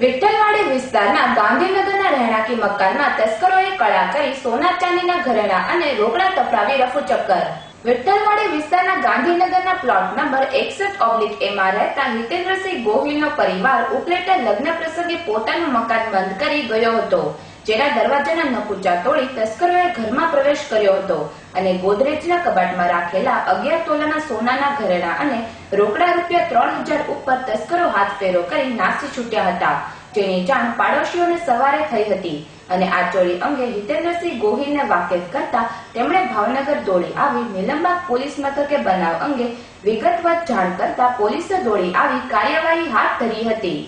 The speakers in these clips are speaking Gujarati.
વિઠ્ઠલવાડી વિસ્તારના ગાંધીનગરના રહેણાંકી મકાનમાં તસ્કરોએ કળા કરી સોના ચાંદીના ઘરેણા અને રોકડા તપરાવી રફુ ચક્કર. વિઠ્ઠલવાડી વિસ્તારના ગાંધીનગરના પ્લોટ નંબર એકસઠ ઓબ્લિક એમાં રહેતા હિતેન્દ્રસિંહ ગોહિલનો પરિવાર ઉપલેટા લગ્ન પ્રસંગે પોતાનું મકાન બંધ કરી ગયો હતો, જેના દરવાજાના નકુચા તોડી તસ્કરોએ ઘરમાં પ્રવેશ કર્યો હતો અને ગોદરેજના કબાટમાં રાખેલા અગિયાર તોલાના સોનાના ઘરેણા અને રોકડા રૂપિયા ત્રણ હજાર ઉપર તસ્કરો હાથ ફેરો કરી નાસી છૂટ્યા હતા. જેની જાણ પાડોશીઓને સવારે થઈ હતી અને આ ચોરી અંગે હિતેન્દ્રસિંહ ગોહિલને વાકેફ કરતા તેમણે ભાવનગર દોડી આવી નિલંબાગ પોલીસ મથકે બનાવ અંગે વિગતવાર જાણ કરતા પોલીસે દોડી આવી કાર્યવાહી હાથ ધરી હતી.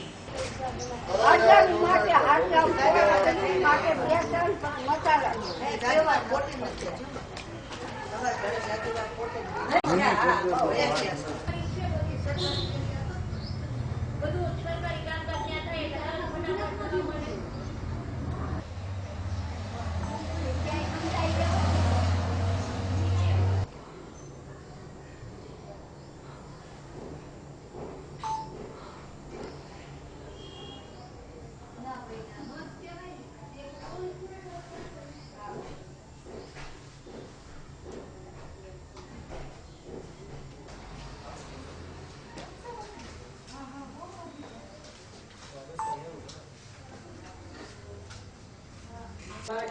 અડધા માટે હાડકા ફોડવા થાય એટલે ત્રણ બધું છે. સત્યાવીસ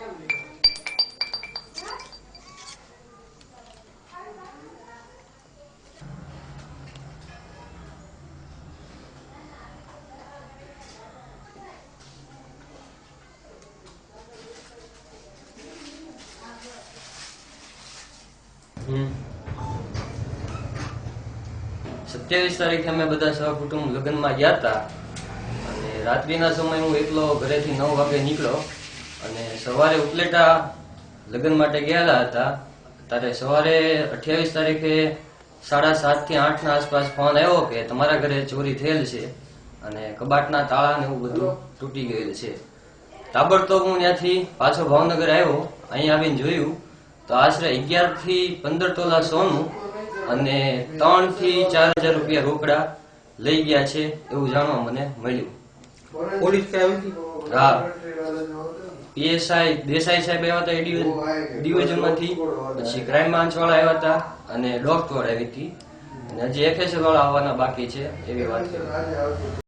તારીખે અમે બધા સહકુટુંબ લગ્નમાં ગયા હતા. અને રાત્રિના સમય હું એકલો ઘરેથી નવ વાગે નીકળ્યો. અને સવારે ઉપલેટા લગ્ન માટે ગયેલા હતા. ત્યારે સવારે અઠ્યાવીસ તારીખે સાડા સાતથી આઠ ના આસપાસ ફોન આવ્યો કે તમારા ઘરે ચોરી થયેલ છે અને કબાટના તાળા ને એવું બધું તૂટી ગયેલ છે. તાબડતોબ હું ત્યાંથી પાછો ભાવનગર આવ્યો. અહીં આવીને જોયું તો આશરે અગિયારથી પંદર તોલા સોનું અને ત્રણથી ચાર હજાર રૂપિયા રોકડા લઈ ગયા છે એવું જાણવા મને મળ્યું. પોલીસ હા. પીએસઆઈ દેસાઈ સાહેબ આવ્યા હતા ડિવિઝનમાંથી પછી ક્રાઇમ બ્રાન્ચ વાળા આવ્યા હતા અને ડોક્ટર આવી હતી. અને હજી એફએસએલ વાળા આવવાના બાકી છે એવી વાત